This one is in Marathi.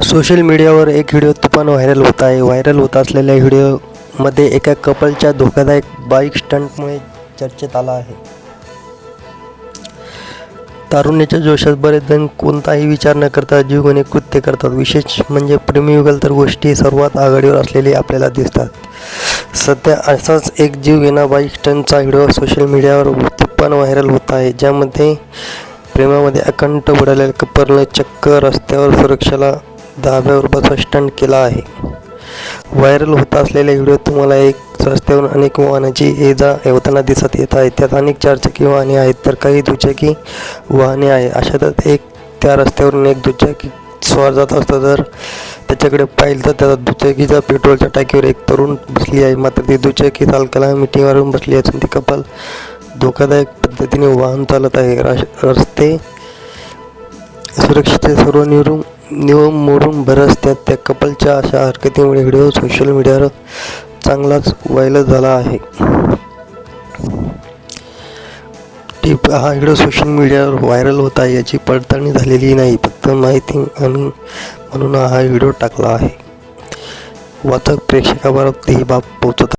सोशल मीडियावर एक व्हिडिओ तुफान व्हायरल होत आहे. व्हायरल होत असलेल्या व्हिडिओमध्ये एका कपलच्या धोकादायक बाईक स्टंटमुळे चर्चेत आला आहे. तारुण्याच्या जोशात बरेच जण कोणताही विचार न करता जीवघणे कृत्य करतात. विशेष म्हणजे प्रेमीयुगल तर गोष्टी सर्वात आघाडीवर असलेले आपल्याला दिसतात. सध्या असाच एक जीवघेणा बाईक स्टंटचा व्हिडिओ सोशल मीडियावर तुफान व्हायरल होत आहे ज्यामध्ये प्रेमामध्ये अखंड बुडालेल्या कपलने चक्क रस्त्यावर सुरक्षेला दहाव्यावर बसवा स्टंट केला आहे. व्हायरल होत असलेल्या व्हिडिओत तुम्हाला एक रस्त्यावरून अनेक वाहनाची ये जा येवताना दिसत येत आहे त्यात अनेक चारचाकी वाहने आहेत तर काही दुचाकी वाहने आहे अशातच एक त्या रस्त्यावरून एक दुचाकी स्वार जात असता. तर त्याच्याकडे पाहिलं तर त्याचा दुचाकीच्या पेट्रोलच्या टाकीवर एक तरुण बसली आहे. मात्र ती दुचाकी चालकाला मिटिंगवरून बसली असून ती कपल धोकादायक पद्धतीने वाहन चालत आहे. राश- रस्ते सुरक्षेचे सर्व नियम नियम मोडून बरंच त्यात त्या कपलच्या अशा हरकतीमुळे व्हिडिओ सोशल मीडियावर चांगलाच व्हायरल झाला आहे. टिप हा व्हिडिओ सोशल मीडियावर व्हायरल होत आहे याची पडताळणी झालेली नाही. फक्त माहिती आणि म्हणून हा व्हिडिओ टाकला आहे. वाचक प्रेक्षकाबरोबर ही बाब पोहोचत